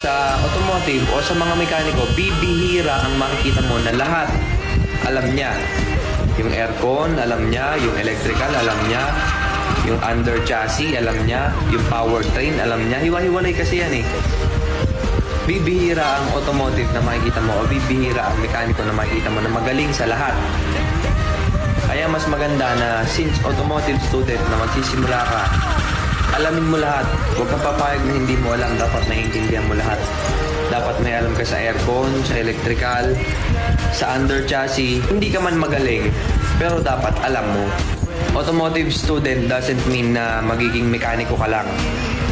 Sa automotive o sa mga mekaniko, bibihira ang makikita mo na lahat alam niya. Yung aircon, alam niya. Yung electrical, alam niya. Yung under chassis, alam niya. Yung powertrain, alam niya. Hiwa-hiwalay kasi yan eh. Bibihira ang automotive na makikita mo o bibihira ang mekaniko na makikita mo na magaling sa lahat. Kaya mas maganda na since automotive student na magsisimula ka, alamin mo lahat. Huwag kang papayag na hindi mo alam. Dapat naiintindihan mo lahat. Dapat may alam ka sa aircon, sa electrical, sa under chassis. Hindi ka man magaling, pero dapat alam mo. Automotive student doesn't mean na magiging mekaniko ka lang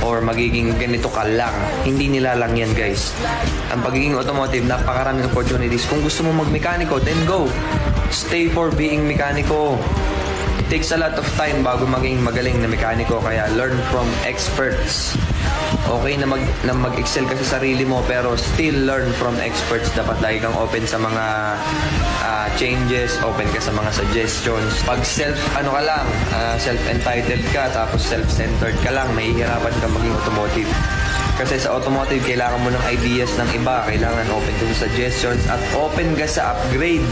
or magiging ganito ka lang. Hindi nila lang yan, guys. Ang pagiging automotive, napakaraming opportunities. Kung gusto mo magmekaniko, then go. Stay for being mekaniko takes a lot of time bago maging magaling na mekaniko kaya learn from experts okay na mag na mag-excel ka sa sarili mo pero still learn from experts dapat lagi kang open sa mga ah, changes open ka sa mga suggestions pag self ano ka lang ah, self-entitled ka tapos self-centered ka lang mahihirapan ka maging automotive kasi sa automotive, kailangan mo ng ideas ng iba. Kailangan open ka sa suggestions at open ka sa upgrade.